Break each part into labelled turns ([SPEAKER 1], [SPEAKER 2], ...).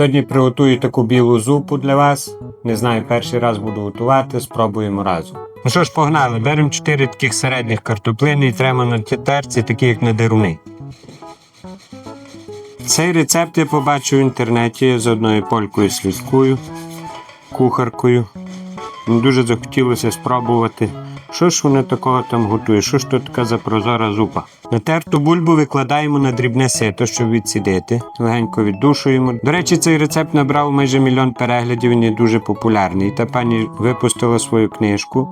[SPEAKER 1] Сьогодні приготую таку білу зупу для вас. Не знаю, перший раз буду готувати, спробуємо разом. Ну що ж, погнали, беремо 4 таких середніх картоплини і тремо на терці, такі як на деруни. Цей рецепт я побачив в інтернеті з одною полькою слідкою, кухаркою. Мені дуже захотілося спробувати. Що ж вони такого там готують? Що ж то така за прозора зупа? Натерту бульбу викладаємо на дрібне сито, щоб відсідити. Легенько віддушуємо. До речі, цей рецепт набрав майже мільйон переглядів, він є дуже популярний. Та пані випустила свою книжку.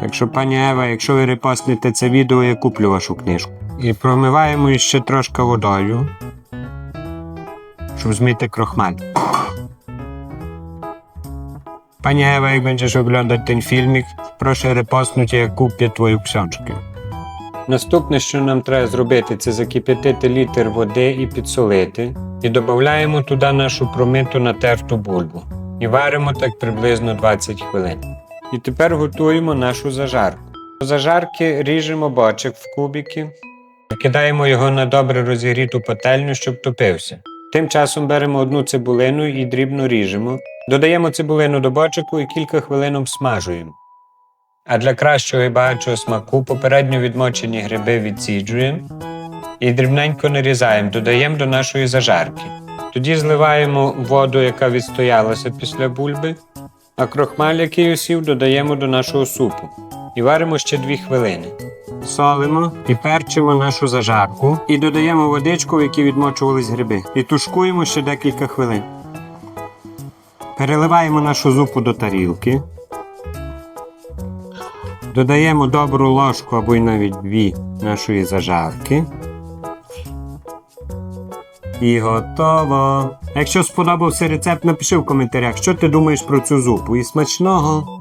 [SPEAKER 1] Так що, пані Ева, якщо ви репостнете це відео, я куплю вашу книжку. І промиваємо ще трошки водою, щоб змити крохмаль. Пані Ева, як będziesz oglądać ten filmik, прошу репостнути, я куплю твою ксьончку. Наступне, що нам треба зробити, це закип'ятити літр води і підсолити. І додаємо туди нашу промиту натерту бульбу. І варимо так приблизно 20 хвилин. І тепер готуємо нашу зажарку. До зажарки ріжемо бочок в кубики, кидаємо його на добре розігріту пательню, щоб топився. Тим часом беремо одну цибулину і дрібно ріжемо. Додаємо цибулину до бочику і кілька хвилин обсмажуємо. А для кращого і багатшого смаку попередньо відмочені гриби відсіджуємо і дрібненько нарізаємо, додаємо до нашої зажарки. Тоді зливаємо воду, яка відстоялася після бульби, а крохмаль, який осів, додаємо до нашого супу. І варимо ще 2 хвилини. Солимо і перчимо нашу зажарку і додаємо водичку, в якій відмочувались гриби. І тушкуємо ще декілька хвилин. Переливаємо нашу зупу до тарілки. Додаємо добру ложку або й навіть дві нашої зажарки. І готово. Якщо сподобався рецепт, напиши в коментарях, що ти думаєш про цю зупу. І смачного!